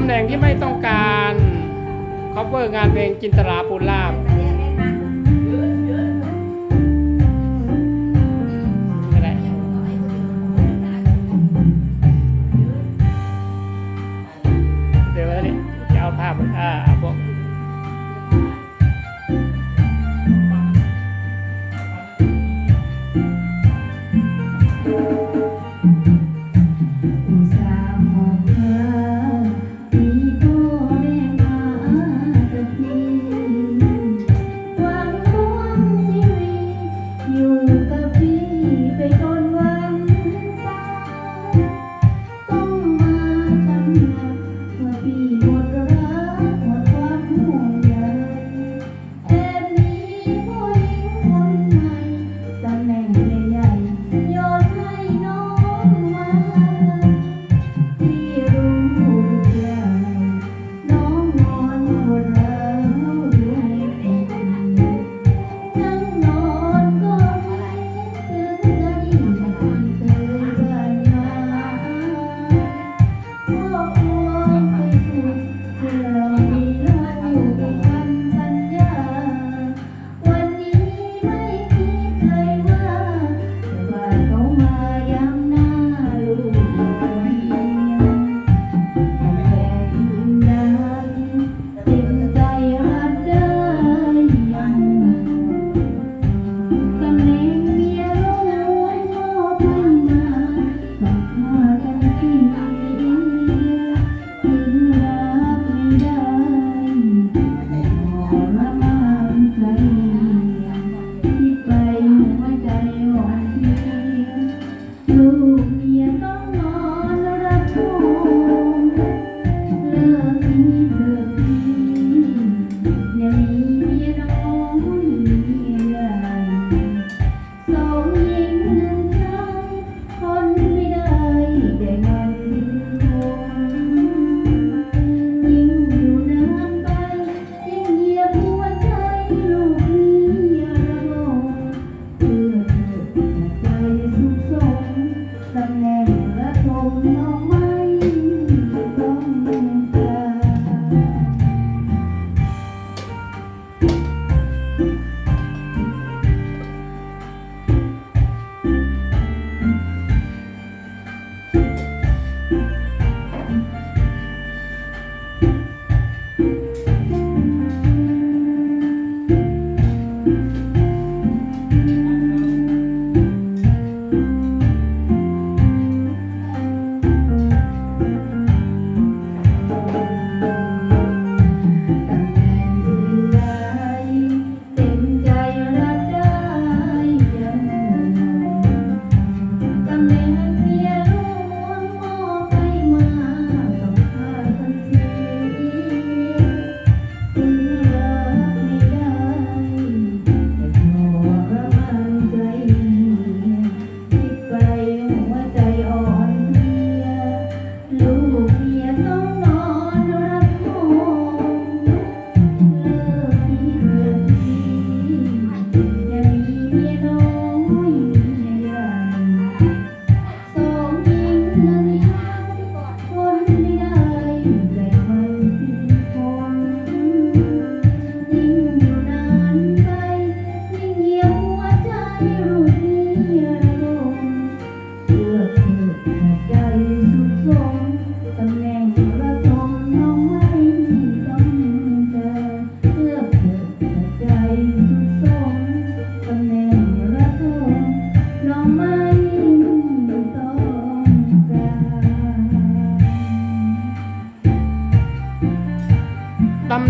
ำแหน่งที่ไม่ต้องการคอปเวอร์งานเพลงจินตลาปูลาบเดี๋ยวนี่จะเอาภาพอ่า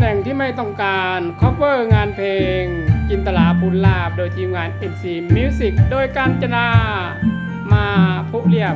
แหน่งที่ไม่ต้องการ cover งานเพลง จินตลาภูลลาบ โดยทีมงาน NC Music โดยการจนามาผู้เรียบ